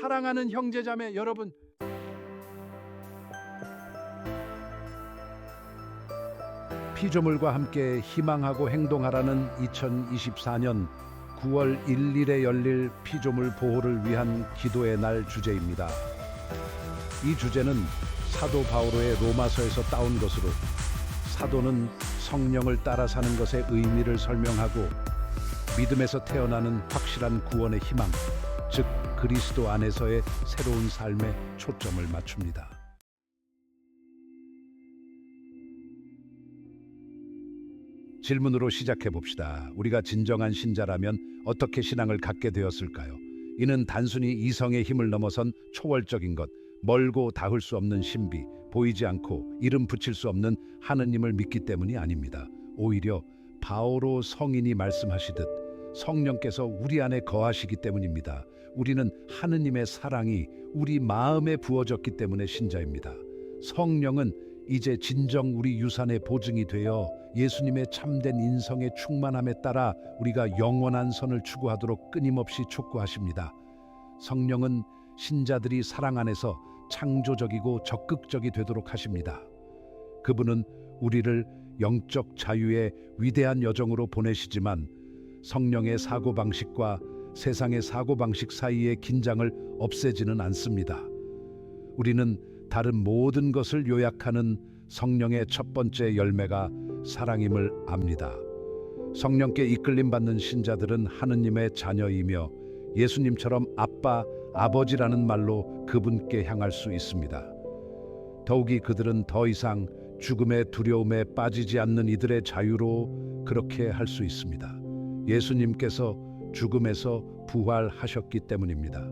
사랑하는 형제자매 여러분, 피조물과 함께 희망하고 행동하라는 2024년 9월 1일에 열릴 피조물 보호를 위한 기도의 날 주제입니다. 이 주제는 사도 바오로의 로마서에서 따온 것으로 사도는 성령을 따라 사는 것의 의미를 설명하고 믿음에서 태어나는 확실한 구원의 희망, 즉 그리스도 안에서의 새로운 삶에 초점을 맞춥니다. 질문으로 시작해 봅시다. 우리가 진정한 신자라면 어떻게 신앙을 갖게 되었을까요? 이는 단순히 이성의 힘을 넘어선 초월적인 것, 멀고 닿을 수 없는 신비, 보이지 않고 이름 붙일 수 없는 하느님을 믿기 때문이 아닙니다. 오히려 바오로 성인이 말씀하시듯 성령께서 우리 안에 거하시기 때문입니다. 우리는 하느님의 사랑이 우리 마음에 부어졌기 때문에 신자입니다. 성령은 이제 진정 우리 유산의 보증이 되어 예수님의 참된 인성의 충만함에 따라 우리가 영원한 선을 추구하도록 끊임없이 촉구하십니다. 성령은 신자들이 사랑 안에서 창조적이고 적극적이 되도록 하십니다. 그분은 우리를 영적 자유의 위대한 여정으로 보내시지만 성령의 사고방식과 세상의 사고방식 사이의 긴장을 없애지는 않습니다. 우리는 다른 모든 것을 요약하는 성령의 첫 번째 열매가 사랑임을 압니다. 성령께 이끌림 받는 신자들은 하느님의 자녀이며 예수님처럼 아빠, 아버지라는 말로 그분께 향할 수 있습니다. 더욱이 그들은 더 이상 죽음의 두려움에 빠지지 않는 이들의 자유로 그렇게 할 수 있습니다. 예수님께서 죽음에서 부활하셨기 때문입니다.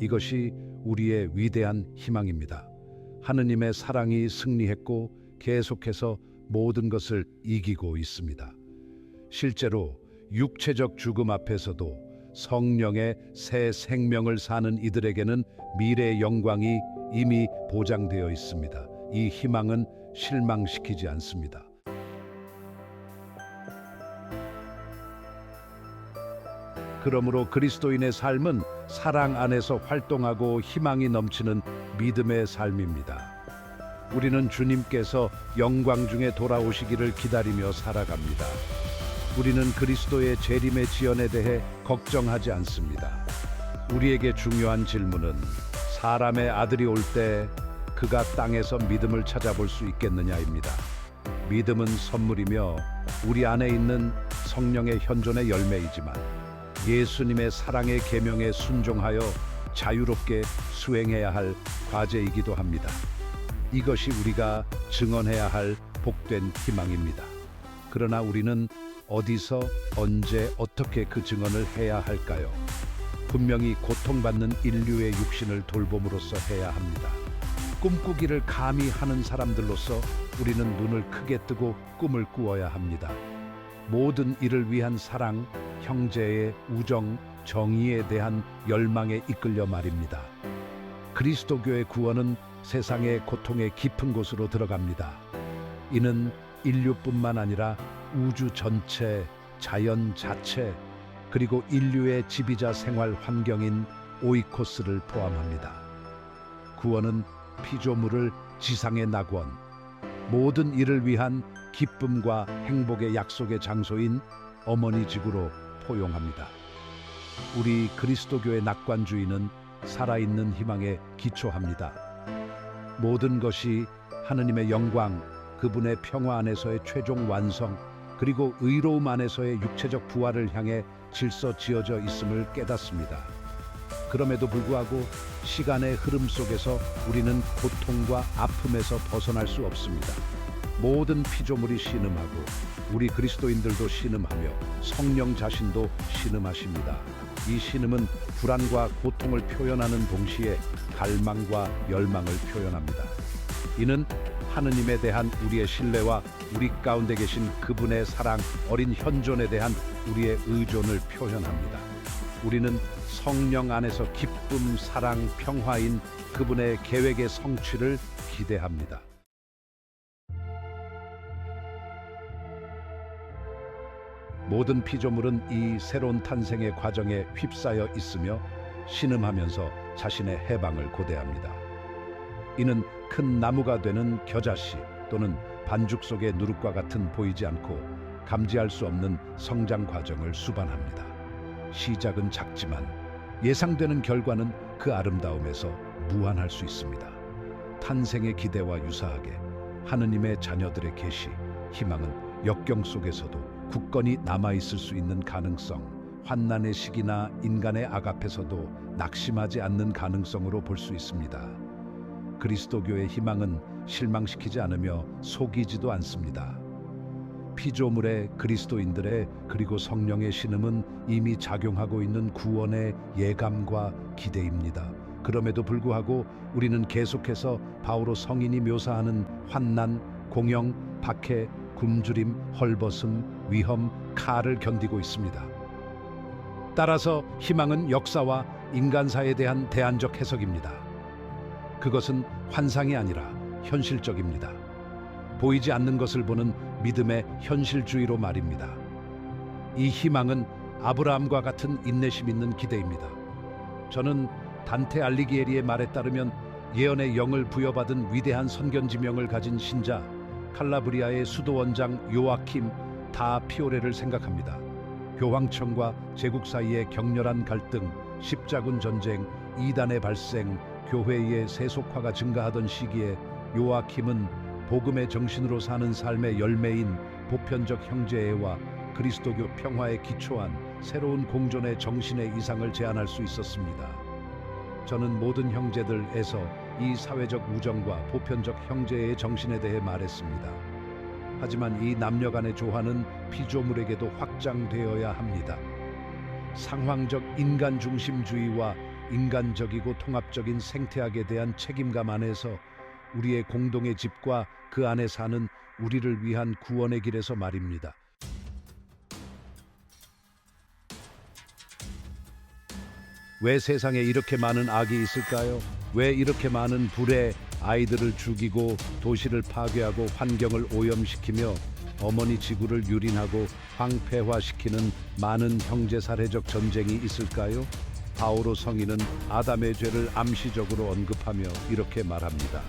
이것이 우리의 위대한 희망입니다. 하느님의 사랑이 승리했고 계속해서 모든 것을 이기고 있습니다. 실제로 육체적 죽음 앞에서도 성령의 새 생명을 사는 이들에게는 미래의 영광이 이미 보장되어 있습니다. 이 희망은 실망시키지 않습니다. 그러므로 그리스도인의 삶은 사랑 안에서 활동하고 희망이 넘치는 믿음의 삶입니다. 우리는 주님께서 영광 중에 돌아오시기를 기다리며 살아갑니다. 우리는 그리스도의 재림의 지연에 대해 걱정하지 않습니다. 우리에게 중요한 질문은 사람의 아들이 올 때 그가 땅에서 믿음을 찾아볼 수 있겠느냐입니다. 믿음은 선물이며 우리 안에 있는 성령의 현존의 열매이지만 예수님의 사랑의 계명에 순종하여 자유롭게 수행해야 할 과제이기도 합니다. 이것이 우리가 증언해야 할 복된 희망입니다. 그러나 우리는 어디서 언제 어떻게 그 증언을 해야 할까요? 분명히 고통받는 인류의 육신을 돌봄으로써 해야 합니다. 꿈꾸기를 감히 하는 사람들로서 우리는 눈을 크게 뜨고 꿈을 꾸어야 합니다. 모든 이를 위한 사랑, 형제의 우정, 정의에 대한 열망에 이끌려 말입니다. 그리스도교의 구원은 세상의 고통의 깊은 곳으로 들어갑니다. 이는 인류뿐만 아니라 우주 전체, 자연 자체, 그리고 인류의 지비자 생활 환경인 오이코스를 포함합니다. 구원은 피조물을 지상의 낙원, 모든 이를 위한 기쁨과 행복의 약속의 장소인 어머니 지구로 포용합니다. 우리 그리스도교의 낙관주의는 살아있는 희망에 기초합니다. 모든 것이 하느님의 영광, 그분의 평화 안에서의 최종 완성, 그리고 의로움 안에서의 육체적 부활을 향해 질서 지어져 있음을 깨닫습니다. 그럼에도 불구하고 시간의 흐름 속에서 우리는 고통과 아픔에서 벗어날 수 없습니다. 모든 피조물이 신음하고 우리 그리스도인들도 신음하며 성령 자신도 신음하십니다. 이 신음은 불안과 고통을 표현하는 동시에 갈망과 열망을 표현합니다. 이는 하느님에 대한 우리의 신뢰와 우리 가운데 계신 그분의 사랑, 어린 현존에 대한 우리의 의존을 표현합니다. 우리는 성령 안에서 기쁨, 사랑, 평화인 그분의 계획의 성취를 기대합니다. 모든 피조물은 이 새로운 탄생의 과정에 휩싸여 있으며 신음하면서 자신의 해방을 고대합니다. 이는 큰 나무가 되는 겨자씨 또는 반죽 속의 누룩과 같은 보이지 않고 감지할 수 없는 성장 과정을 수반합니다. 시작은 작지만 예상되는 결과는 그 아름다움에서 무한할 수 있습니다. 탄생의 기대와 유사하게 하느님의 자녀들의 계시, 희망은 역경 속에서도 굳건히 남아 있을 수 있는 가능성, 환난의 시기나 인간의 악앞에서도 낙심하지 않는 가능성으로 볼 수 있습니다. 그리스도교의 희망은 실망시키지 않으며 속이지도 않습니다. 피조물의 그리스도인들의 그리고 성령의 신음은 이미 작용하고 있는 구원의 예감과 기대입니다. 그럼에도 불구하고 우리는 계속해서 바오로 성인이 묘사하는 환난, 공영, 박해, 굶주림, 헐벗음, 위험, 칼을 견디고 있습니다. 따라서 희망은 역사와 인간사에 대한 대안적 해석입니다. 그것은 환상이 아니라 현실적입니다. 보이지 않는 것을 보는 믿음의 현실주의로 말입니다. 이 희망은 아브라함과 같은 인내심 있는 기대입니다. 저는 단테 알리기에리의 말에 따르면 예언의 영을 부여받은 위대한 선견지명을 가진 신자 칼라브리아의 수도원장 요아킴 다 피오레를 생각합니다. 교황청과 제국 사이의 격렬한 갈등, 십자군 전쟁, 이단의 발생, 교회의 세속화가 증가하던 시기에 요아킴은 복음의 정신으로 사는 삶의 열매인 보편적 형제애와 그리스도교 평화에 기초한 새로운 공존의 정신의 이상을 제안할 수 있었습니다. 저는 모든 형제들에서 이 사회적 우정과 보편적 형제의 정신에 대해 말했습니다. 하지만 이 남녀 간의 조화는 피조물에게도 확장되어야 합니다. 상황적 인간 중심주의와 인간적이고 통합적인 생태학에 대한 책임감 안에서 우리의 공동의 집과 그 안에 사는 우리를 위한 구원의 길에서 말입니다. 왜 세상에 이렇게 많은 악이 있을까요? 왜 이렇게 많은 불에 아이들을 죽이고 도시를 파괴하고 환경을 오염시키며 어머니 지구를 유린하고 황폐화시키는 많은 형제살해적 전쟁이 있을까요? 바오로 성인은 아담의 죄를 암시적으로 언급하며 이렇게 말합니다.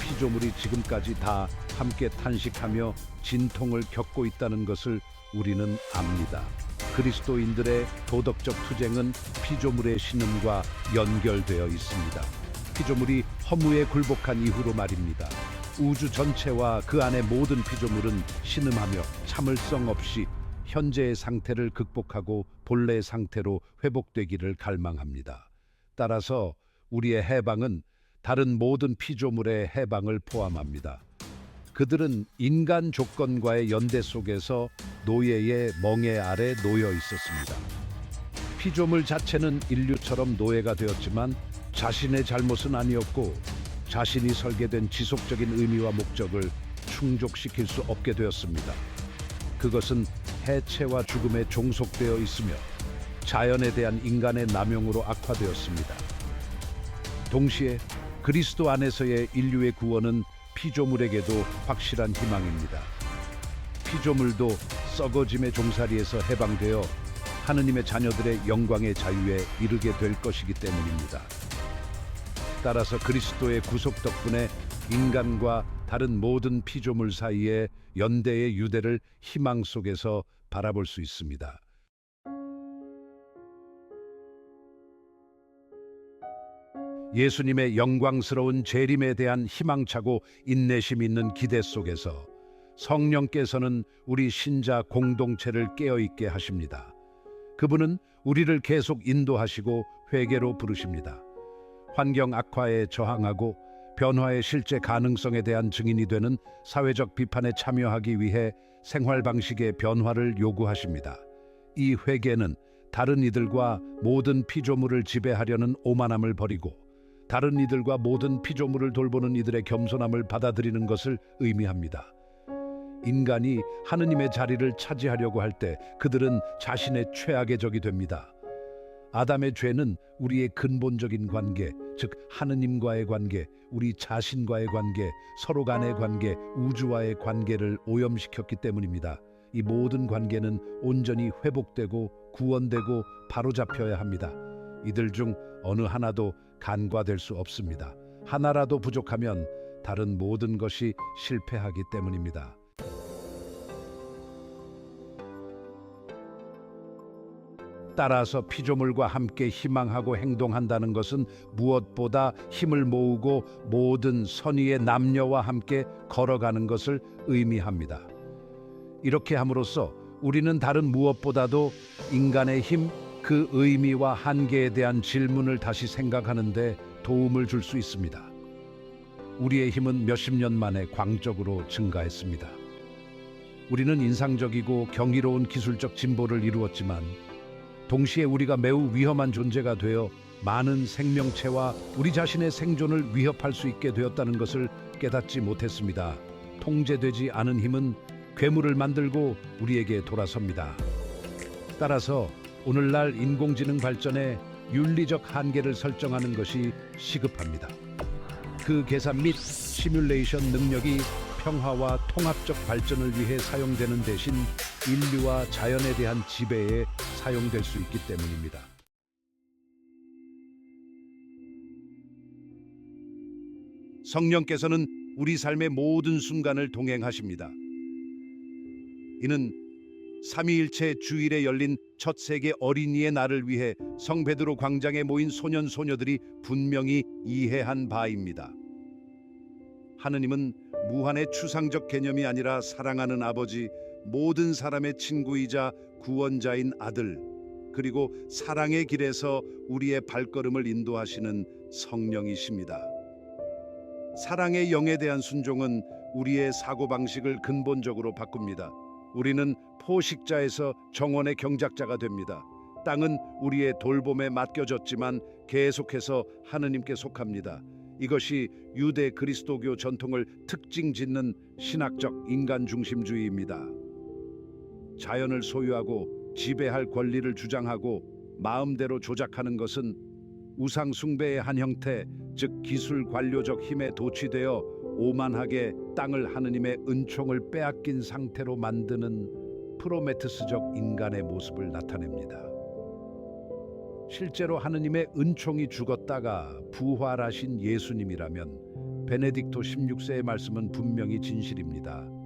피조물이 지금까지 다 함께 탄식하며 진통을 겪고 있다는 것을 우리는 압니다. 그리스도인들의 도덕적 투쟁은 피조물의 신음과 연결되어 있습니다. 피조물이 허무에 굴복한 이후로 말입니다. 우주 전체와 그 안의 모든 피조물은 신음하며 참을성 없이 현재의 상태를 극복하고 본래의 상태로 회복되기를 갈망합니다. 따라서 우리의 해방은 다른 모든 피조물의 해방을 포함합니다. 그들은 인간 조건과의 연대 속에서 노예의 멍에 아래 놓여 있었습니다. 피조물 자체는 인류처럼 노예가 되었지만 자신의 잘못은 아니었고 자신이 설계된 지속적인 의미와 목적을 충족시킬 수 없게 되었습니다. 그것은 해체와 죽음에 종속되어 있으며 자연에 대한 인간의 남용으로 악화되었습니다. 동시에 그리스도 안에서의 인류의 구원은 피조물에게도 확실한 희망입니다. 피조물도 썩어짐의 종살이에서 해방되어 하느님의 자녀들의 영광의 자유에 이르게 될 것이기 때문입니다. 따라서 그리스도의 구속 덕분에 인간과 다른 모든 피조물 사이의 연대의 유대를 희망 속에서 바라볼 수 있습니다. 예수님의 영광스러운 재림에 대한 희망차고 인내심 있는 기대 속에서 성령께서는 우리 신자 공동체를 깨어 있게 하십니다. 그분은 우리를 계속 인도하시고 회개로 부르십니다. 환경 악화에 저항하고 변화의 실제 가능성에 대한 증인이 되는 사회적 비판에 참여하기 위해 생활 방식의 변화를 요구하십니다. 이 회개는 다른 이들과 모든 피조물을 지배하려는 오만함을 버리고 다른 이들과 모든 피조물을 돌보는 이들의 겸손함을 받아들이는 것을 의미합니다. 인간이 하느님의 자리를 차지하려고 할 때 그들은 자신의 최악의 적이 됩니다. 아담의 죄는 우리의 근본적인 관계, 즉 하느님과의 관계, 우리 자신과의 관계, 서로 간의 관계, 우주와의 관계를 오염시켰기 때문입니다. 이 모든 관계는 온전히 회복되고 구원되고 바로잡혀야 합니다. 이들 중 어느 하나도 간과될 수 없습니다. 하나라도 부족하면 다른 모든 것이 실패하기 때문입니다. 따라서 피조물과 함께 희망하고 행동한다는 것은 무엇보다 힘을 모으고 모든 선의의 남녀와 함께 걸어가는 것을 의미합니다. 이렇게 함으로써 우리는 다른 무엇보다도 인간의 힘, 그 의미와 한계에 대한 질문을 다시 생각하는데 도움을 줄 수 있습니다. 우리의 힘은 몇십 년 만에 광적으로 증가했습니다. 우리는 인상적이고 경이로운 기술적 진보를 이루었지만 동시에 우리가 매우 위험한 존재가 되어 많은 생명체와 우리 자신의 생존을 위협할 수 있게 되었다는 것을 깨닫지 못했습니다. 통제되지 않은 힘은 괴물을 만들고 우리에게 돌아섭니다. 따라서 오늘날 인공지능 발전에 윤리적 한계를 설정하는 것이 시급합니다. 그 계산 및 시뮬레이션 능력이 평화와 통합적 발전을 위해 사용되는 대신 인류와 자연에 대한 지배에 사용될 수 있기 때문입니다. 성령께서는 우리 삶의 모든 순간을 동행하십니다. 이는 삼위일체 주일에 열린 첫 세계 어린이의 날을 위해 성베드로 광장에 모인 소년 소녀들이 분명히 이해한 바입니다. 하느님은 무한의 추상적 개념이 아니라 사랑하는 아버지, 모든 사람의 친구이자 구원자인 아들, 그리고 사랑의 길에서 우리의 발걸음을 인도하시는 성령이십니다. 사랑의 영에 대한 순종은 우리의 사고방식을 근본적으로 바꿉니다. 우리는 포식자에서 정원의 경작자가 됩니다. 땅은 우리의 돌봄에 맡겨졌지만 계속해서 하느님께 속합니다. 이것이 유대 그리스도교 전통을 특징 짓는 신학적 인간 중심주의입니다. 자연을 소유하고 지배할 권리를 주장하고 마음대로 조작하는 것은 우상 숭배의 한 형태, 즉 기술 관료적 힘에 도취되어 오만하게 땅을 하느님의 은총을 빼앗긴 상태로 만드는 프로메테스적 인간의 모습을 나타냅니다. 실제로 하느님의 은총이 죽었다가 부활하신 예수님이라면 베네딕토 16세의 말씀은 분명히 진실입니다.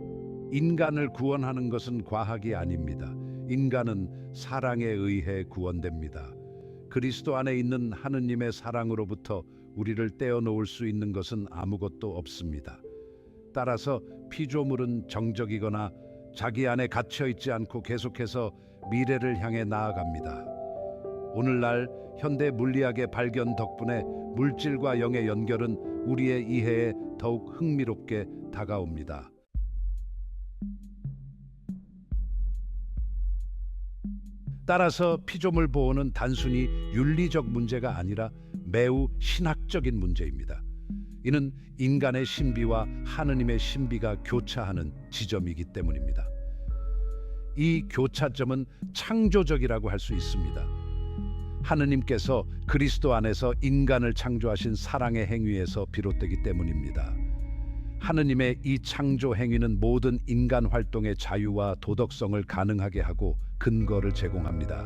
인간을 구원하는 것은 과학이 아닙니다. 인간은 사랑에 의해 구원됩니다. 그리스도 안에 있는 하느님의 사랑으로부터 우리를 떼어놓을 수 있는 것은 아무것도 없습니다. 따라서 피조물은 정적이거나 자기 안에 갇혀 있지 않고 계속해서 미래를 향해 나아갑니다. 오늘날 현대 물리학의 발견 덕분에 물질과 영의 연결은 우리의 이해에 더욱 흥미롭게 다가옵니다. 따라서 피조물 보호는 단순히 윤리적 문제가 아니라 매우 신학적인 문제입니다. 이는 인간의 신비와 하느님의 신비가 교차하는 지점이기 때문입니다. 이 교차점은 창조적이라고 할 수 있습니다. 하느님께서 그리스도 안에서 인간을 창조하신 사랑의 행위에서 비롯되기 때문입니다. 하느님의 이 창조 행위는 모든 인간 활동의 자유와 도덕성을 가능하게 하고 근거를 제공합니다.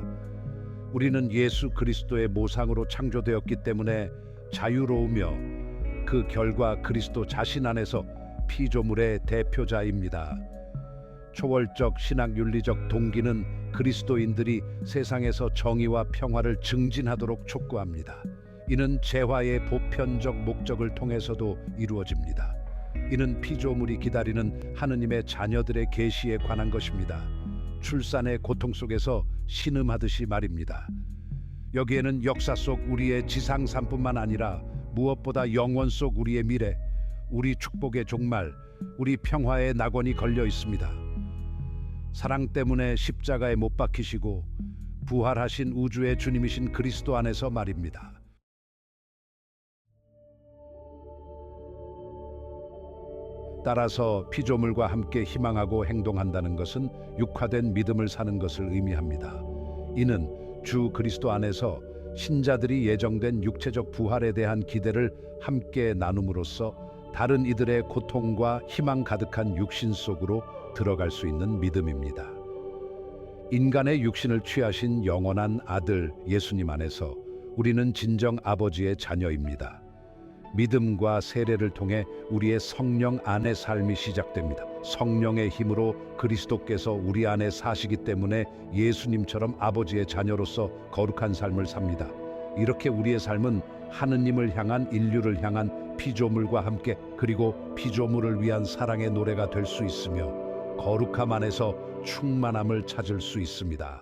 우리는 예수 그리스도의 모상으로 창조되었기 때문에 자유로우며 그 결과 그리스도 자신 안에서 피조물의 대표자입니다. 초월적 신학 윤리적 동기는 그리스도인들이 세상에서 정의와 평화를 증진하도록 촉구합니다. 이는 재화의 보편적 목적을 통해서도 이루어집니다. 이는 피조물이 기다리는 하느님의 자녀들의 계시에 관한 것입니다. 출산의 고통 속에서 신음하듯이 말입니다. 여기에는 역사 속 우리의 지상 삶뿐만 아니라 무엇보다 영원 속 우리의 미래, 우리 축복의 종말, 우리 평화의 낙원이 걸려 있습니다. 사랑 때문에 십자가에 못 박히시고 부활하신 우주의 주님이신 그리스도 안에서 말입니다. 따라서 피조물과 함께 희망하고 행동한다는 것은 육화된 믿음을 사는 것을 의미합니다. 이는 주 그리스도 안에서 신자들이 예정된 육체적 부활에 대한 기대를 함께 나눔으로써 다른 이들의 고통과 희망 가득한 육신 속으로 들어갈 수 있는 믿음입니다. 인간의 육신을 취하신 영원한 아들 예수님 안에서 우리는 진정 아버지의 자녀입니다. 믿음과 세례를 통해 우리의 성령 안의 삶이 시작됩니다. 성령의 힘으로 그리스도께서 우리 안에 사시기 때문에 예수님처럼 아버지의 자녀로서 거룩한 삶을 삽니다. 이렇게 우리의 삶은 하느님을 향한 인류를 향한 피조물과 함께 그리고 피조물을 위한 사랑의 노래가 될 수 있으며 거룩함 안에서 충만함을 찾을 수 있습니다.